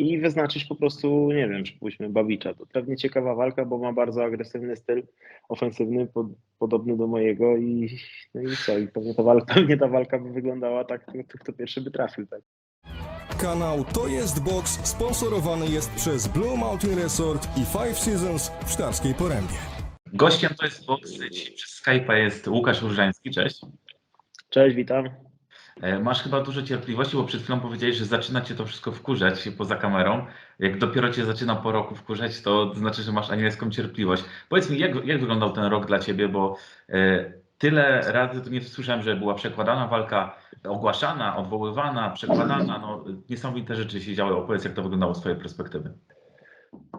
i wyznaczyć po prostu, nie wiem, przypuśćmy Babicza. To pewnie ciekawa walka, bo ma bardzo agresywny styl ofensywny, pod, podobny do mojego i, no i co, i pewnie ta walka, pewnie ta walka by wyglądała tak, kto, kto pierwszy by trafił, tak. Kanał To Jest Box sponsorowany jest przez Blue Mountain Resort i Five Seasons w Sztarskiej Porębie. Gościem to jest Box, dziś przez Skype'a jest Łukasz Różański, cześć. Cześć, witam. E, Masz chyba dużo cierpliwości, bo przed chwilą powiedziałeś, że zaczyna cię to wszystko wkurzać poza kamerą. Jak dopiero cię zaczyna po roku wkurzać, to znaczy, że masz anielską cierpliwość. Powiedz mi, jak, jak wyglądał ten rok dla ciebie, bo e, tyle razy tu nie słyszałem, że była przekładana walka, ogłaszana, odwoływana, przekładana. No, niesamowite rzeczy się działy. Opowiedz, jak to wyglądało z twojej perspektywy.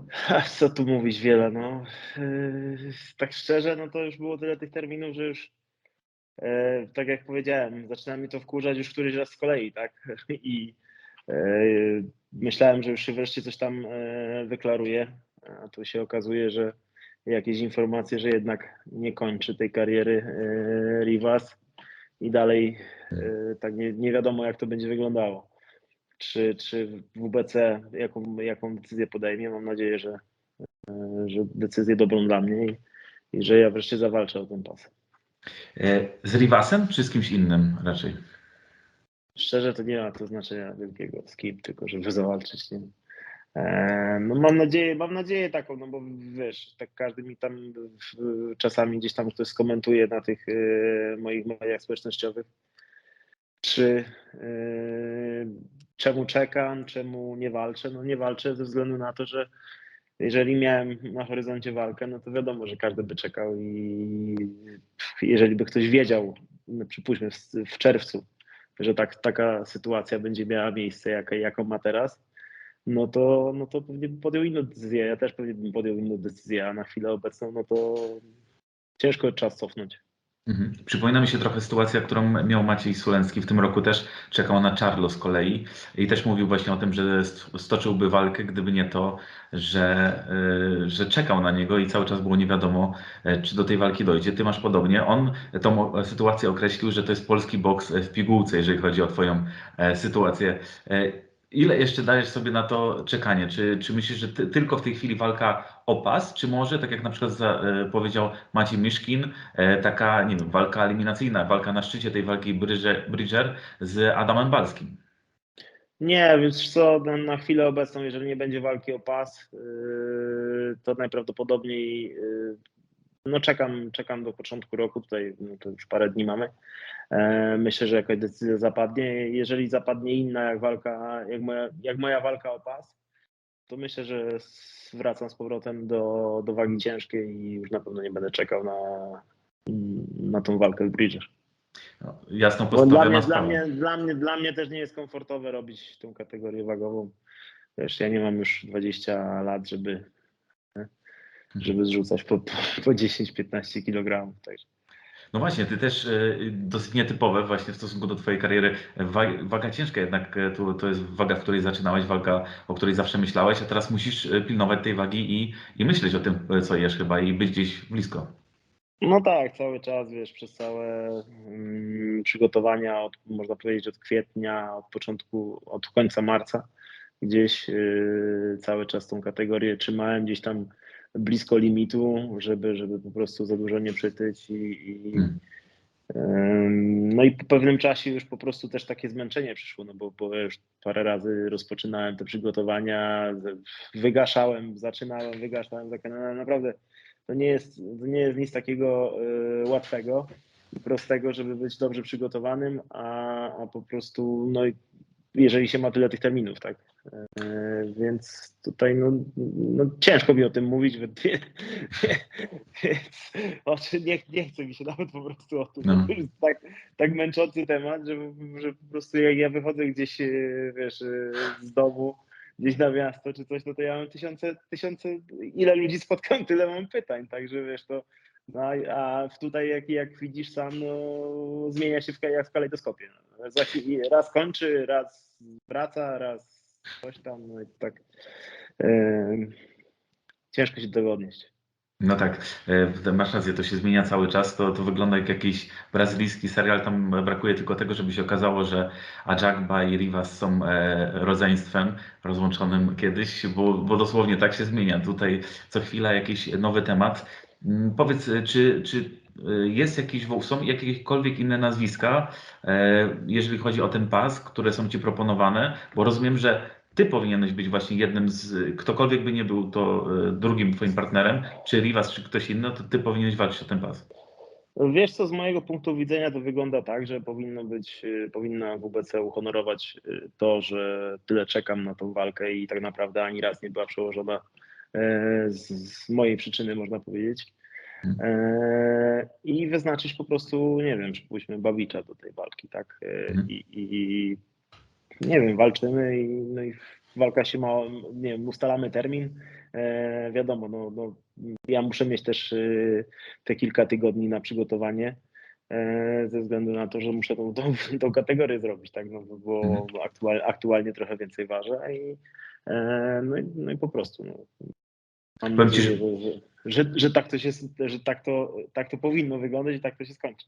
Ha, Co tu mówić wiele, no. Yy, tak szczerze, no to już było tyle tych terminów, że już tak jak powiedziałem, zaczyna mi to wkurzać już któryś raz z kolei, tak? I yy, myślałem, że już się wreszcie coś tam wyklaruje, a tu się okazuje, że jakieś informacje, że jednak nie kończy tej kariery yy, Rivas i dalej tak nie, nie wiadomo jak to będzie wyglądało czy, czy WBC jaką, jaką decyzję podejmie. Mam nadzieję, że, e, że decyzję dobrą dla mnie i, i że ja wreszcie zawalczę o ten pas. E, Z Rivasem czy z kimś innym raczej? Szczerze to nie ma to znaczenia wielkiego z kim, tylko żeby zawalczyć. Nie? No mam nadzieję, mam nadzieję taką, no bo wiesz, tak każdy mi tam czasami gdzieś tam ktoś skomentuje na tych e, moich mediach społecznościowych, czy e, czemu czekam, czemu nie walczę. No nie walczę ze względu na to, że jeżeli miałem na horyzoncie walkę, no to wiadomo, że każdy by czekał i jeżeli by ktoś wiedział, no przypuśćmy w, czerwcu, że tak, taka sytuacja będzie miała miejsce, jaką ma teraz, no to, no to pewnie bym podjął inną decyzję. Ja też pewnie bym podjął inną decyzję, a na chwilę obecną, no to ciężko czas cofnąć. Mhm. Przypomina mi się trochę sytuacja, którą miał Maciej Sulencki w tym roku też. Czekał na Charlo z kolei i też mówił właśnie o tym, że st- stoczyłby walkę, gdyby nie to, że, y, że czekał na niego i cały czas było nie wiadomo, e, czy do tej walki dojdzie. Ty masz podobnie. On tą e, sytuację określił, że to jest polski boks w pigułce, jeżeli chodzi o twoją e, sytuację. Ile jeszcze dajesz sobie na to czekanie? Czy, czy myślisz, że ty, tylko w tej chwili walka o pas, czy może, tak jak na przykład za, e, powiedział Maciej Myszkin, e, taka, nie wiem, walka eliminacyjna, walka na szczycie tej walki Bridger, Bridger z Adamem Balskim? Nie, więc co, na, na chwilę obecną, jeżeli nie będzie walki o pas, yy, to najprawdopodobniej yy, no czekam, czekam do początku roku, tutaj no to już parę dni mamy. E, Myślę, że jakaś decyzja zapadnie. Jeżeli zapadnie inna jak walka, jak moja, jak moja walka o pas, to myślę, że wracam z powrotem do, do wagi ciężkiej i już na pewno nie będę czekał na, na tą walkę w Bridger. No, jasno Bo dla mnie, postawiona dla, mnie, dla, mnie, dla mnie też nie jest komfortowe robić tą kategorię wagową. Wiesz, ja nie mam już 20 lat, żeby? Żeby zrzucać po, po 10-15 kg. Także. No właśnie, ty też e, dosyć nietypowe właśnie w stosunku do twojej kariery. Wa- Waga ciężka jednak, e, to, to jest waga, w której zaczynałeś, walka, o której zawsze myślałeś, a teraz musisz e, pilnować tej wagi i, i myśleć o tym, co jesz chyba i być gdzieś blisko. No tak, cały czas, wiesz, przez całe mm, przygotowania, od, można powiedzieć od kwietnia, od początku, od końca marca, gdzieś yy, cały czas tą kategorię trzymałem gdzieś tam blisko limitu, żeby, żeby po prostu za dużo nie przytyć i, i Hmm. No i po pewnym czasie już po prostu też takie zmęczenie przyszło, no bo, bo już parę razy rozpoczynałem te przygotowania, wygaszałem, zaczynałem, wygaszałem, zaczynałem. Naprawdę to nie jest, to nie jest nic takiego y, łatwego i prostego, żeby być dobrze przygotowanym, a, a po prostu, no i jeżeli się ma tyle tych terminów, tak. Y, Więc tutaj no, no ciężko mi o tym mówić, więc, oczy nie, nie chce mi się nawet po prostu o tym. No. Tak, tak męczący temat, że, że po prostu jak ja wychodzę gdzieś, e, wiesz, e, z domu, gdzieś na miasto czy coś, no to ja mam tysiące, tysiące, ile ludzi spotkam, tyle mam pytań, także wiesz, to no, a- tutaj jak, jak widzisz sam, no, zmienia się w, jak w kalejdoskopie. Raz kończy, raz wraca, raz coś tam, no i tak. ciężko się do tego odnieść. No tak, e, masz rację, to się zmienia cały czas, to, to wygląda jak jakiś brazylijski serial, tam brakuje tylko tego, żeby się okazało, że Ajagba i Rivas są e, rodzeństwem rozłączonym kiedyś, bo, bo dosłownie tak się zmienia. Tutaj co chwila jakiś nowy temat. Mm, Powiedz, e, czy, czy e, jest jakiś, są jakiekolwiek inne nazwiska, e, jeżeli chodzi o ten pas, które są Ci proponowane? Bo rozumiem, że Ty powinieneś być właśnie jednym z, ktokolwiek by nie był, to drugim Twoim partnerem, czy Rivas, czy ktoś inny, to Ty powinieneś walczyć o ten pas. Wiesz co, z mojego punktu widzenia to wygląda tak, że powinno być, powinna WBC uhonorować to, że tyle czekam na tą walkę i tak naprawdę ani raz nie była przełożona z, z mojej przyczyny, można powiedzieć. E, I wyznaczyć po prostu, nie wiem, przypuśćmy Babicza do tej walki, tak? E, Mhm. I, i nie wiem, walczymy i, no i walka się ma, nie wiem, ustalamy termin. E, wiadomo, no, no, ja muszę mieć też y, te kilka tygodni na przygotowanie e, ze względu na to, że muszę tą, tą, tą kategorię zrobić, tak, no, bo Mhm. aktual, aktualnie trochę więcej ważę i, e, no, i, no i po prostu no, mam Powiem ci, że, że, że, że, tak to się, że tak to, tak to powinno wyglądać i tak to się skończy.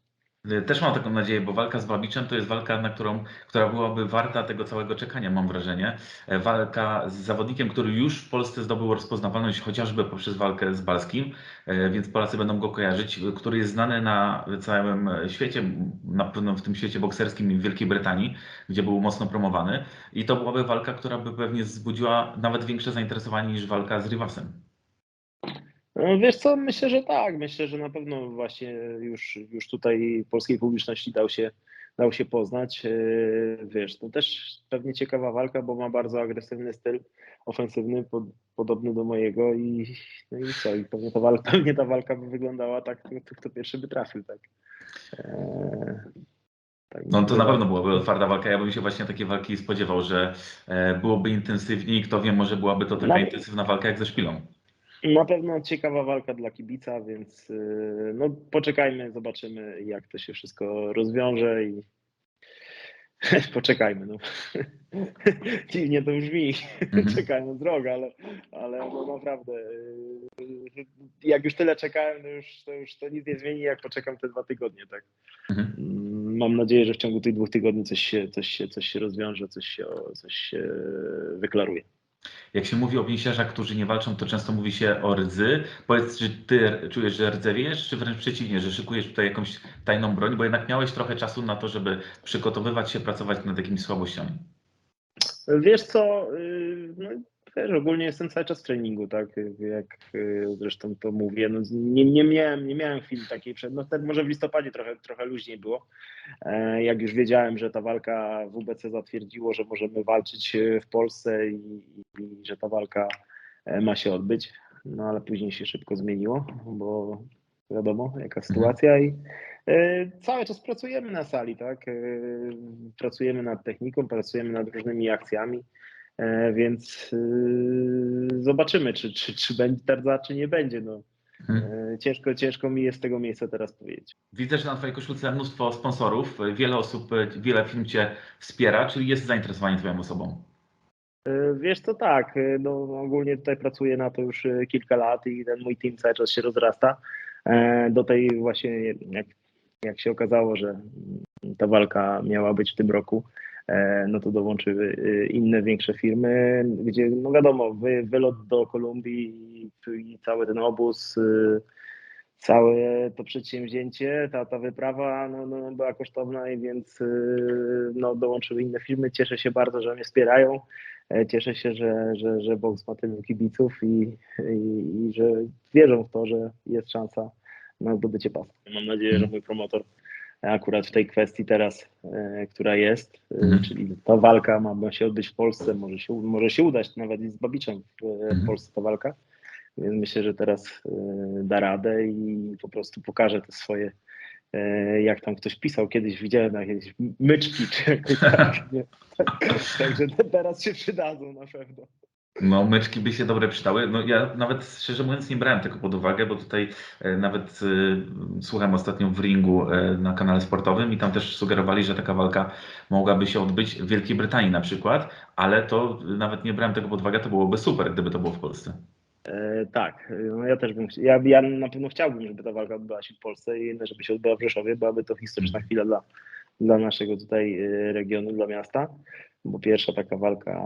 Też mam taką nadzieję, bo walka z Babiczem to jest walka, na którą, która byłaby warta tego całego czekania, mam wrażenie. E, Walka z zawodnikiem, który już w Polsce zdobył rozpoznawalność chociażby poprzez walkę z Balskim, e, więc Polacy będą go kojarzyć, który jest znany na całym świecie, na pewno w tym świecie bokserskim i w Wielkiej Brytanii, gdzie był mocno promowany. I to byłaby walka, która by pewnie wzbudziła nawet większe zainteresowanie niż walka z Rivasem. No, Wiesz co, myślę, że tak. Myślę, że na pewno właśnie już, już tutaj polskiej publiczności dał się, dał się poznać. Yy, Wiesz, to też pewnie ciekawa walka, bo ma bardzo agresywny styl ofensywny, pod, podobny do mojego i, no i co, i pewnie ta walka, pewnie ta walka by wyglądała tak, kto, pierwszy by trafił, tak. Eee, No to na pewno byłaby otwarta walka. Ja bym się właśnie takiej walki spodziewał, że e, byłoby intensywniej. Kto wie, może byłaby to taka Nawet- intensywna walka jak ze szpilą. Na pewno ciekawa walka dla kibica, więc yy, no, poczekajmy, zobaczymy jak to się wszystko rozwiąże i poczekajmy. No. Dziwnie to brzmi, Mhm. czekając rok, ale, ale no naprawdę yy, jak już tyle czekałem, to już, to już to nic nie zmieni, jak poczekam te dwa tygodnie. Tak? Mhm. Mm, Mam nadzieję, że w ciągu tych dwóch tygodni coś się, coś się, coś się rozwiąże, coś się, coś się wyklaruje. Jak się mówi o pięściarzach, którzy nie walczą, to często mówi się o rdzy. Powiedz, czy ty czujesz, że rdzewiesz, czy wręcz przeciwnie, że szykujesz tutaj jakąś tajną broń, bo jednak miałeś trochę czasu na to, żeby przygotowywać się, pracować nad jakimiś słabościami. Wiesz co, yy, no, wiesz, ogólnie jestem cały czas w treningu, tak, jak yy, zresztą to mówię, no, nie, nie, miałem, nie miałem chwili takiej przed, no wtedy może w listopadzie trochę, trochę luźniej było, E, jak już wiedziałem, że ta walka WBC zatwierdziło, że możemy walczyć e, w Polsce i, i że ta walka e, ma się odbyć, no ale później się szybko zmieniło, bo wiadomo jaka sytuacja i cały czas pracujemy na sali, tak? Pracujemy nad techniką, pracujemy nad różnymi akcjami, więc e, zobaczymy, czy, czy, czy będzie tardza, czy nie będzie. No, Mhm. e, ciężko, ciężko mi jest z tego miejsca teraz powiedzieć. Widzę, że na Twojej koszulce mnóstwo sponsorów, wiele osób, wiele firm Cię wspiera, czyli jest zainteresowanie Twoją osobą. E, Wiesz co, tak, e, no ogólnie tutaj pracuję na to już e, kilka lat i ten mój team cały czas się rozrasta. E, Do tej właśnie, jak, jak się okazało, że ta walka miała być w tym roku, e, no to dołączyły e, inne większe firmy, gdzie no wiadomo, wy, wylot do Kolumbii i, cały ten obóz, e, całe to przedsięwzięcie, ta, ta wyprawa no, no, była kosztowna i więc e, no, dołączyły inne firmy. Cieszę się bardzo, że mnie wspierają. E, Cieszę się, że, że, że Box ma tylu kibiców i, i, i że wierzą w to, że jest szansa na zdobycie pasu. Mam nadzieję, że mój promotor akurat w tej kwestii teraz, e, która jest, e, Mhm. czyli ta walka ma, się odbyć w Polsce, może się, może się udać nawet i z Babiczem w, Mhm. w Polsce ta walka, więc myślę, że teraz e, da radę i po prostu pokaże te swoje e, jak tam ktoś pisał, kiedyś widziałem jakieś myczki, czy jakoś tak? Także te- teraz się przydadzą na pewno. No, meczki by się dobre przydały. No, ja nawet szczerze mówiąc nie brałem tego pod uwagę, bo tutaj e, nawet e, słucham ostatnio w ringu e, na kanale sportowym i tam też sugerowali, że taka walka mogłaby się odbyć w Wielkiej Brytanii na przykład, ale to nawet nie brałem tego pod uwagę, to byłoby super, gdyby to było w Polsce. E, tak, no ja też bym ja, ja na pewno chciałbym, żeby ta walka odbyła się w Polsce i żeby się odbyła w Rzeszowie, byłaby to historyczna chwila dla, dla naszego tutaj e, regionu, dla miasta, bo pierwsza taka walka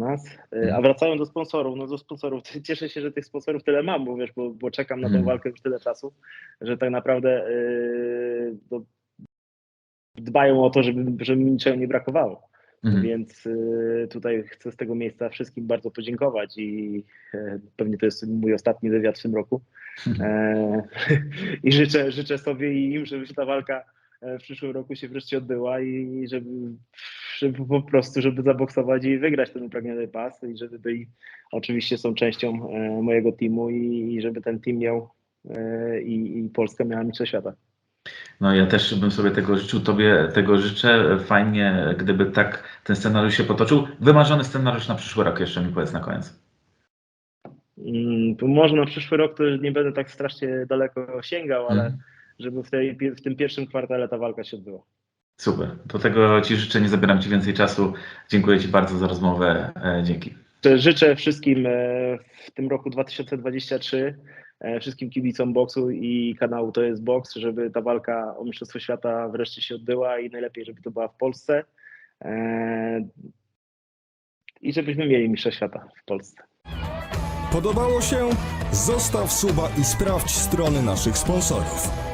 nas. E, A wracając do sponsorów, no do sponsorów, cieszę się, że tych sponsorów tyle mam, bo wiesz, bo, bo czekam na tą Mhm. walkę już tyle czasu, że tak naprawdę no, dbają o to, żeby, żeby mi niczego nie brakowało. Mhm. Więc y, tutaj chcę z tego miejsca wszystkim bardzo podziękować i e, pewnie to jest mój ostatni wywiad w tym roku. E, I życzę, życzę sobie i im, żeby ta walka w przyszłym roku się wreszcie odbyła i żeby, żeby po prostu, żeby zaboksować i wygrać ten upragniony pas i żeby byli, oczywiście są częścią e, mojego teamu i, i żeby ten team miał e, i, i Polska miała mistrzostwa świata. No ja też bym sobie tego życzył, tobie tego życzę. Fajnie, gdyby tak ten scenariusz się potoczył. Wymarzony scenariusz na przyszły rok jeszcze mi powiedz na koniec. Mm, może na przyszły rok to nie będę tak strasznie daleko sięgał, ale Mhm. żeby w, tej, w tym pierwszym kwartale ta walka się odbyła. Super. Do tego Ci życzę, nie zabieram Ci więcej czasu. Dziękuję Ci bardzo za rozmowę. E, Dzięki. Życzę wszystkim e, w tym roku 2023, e, wszystkim kibicom boksu i kanału To jest Boks, żeby ta walka o Mistrzostwo Świata wreszcie się odbyła i najlepiej, żeby to była w Polsce. I żebyśmy mieli Mistrza Świata w Polsce. Podobało się? Zostaw suba i sprawdź strony naszych sponsorów.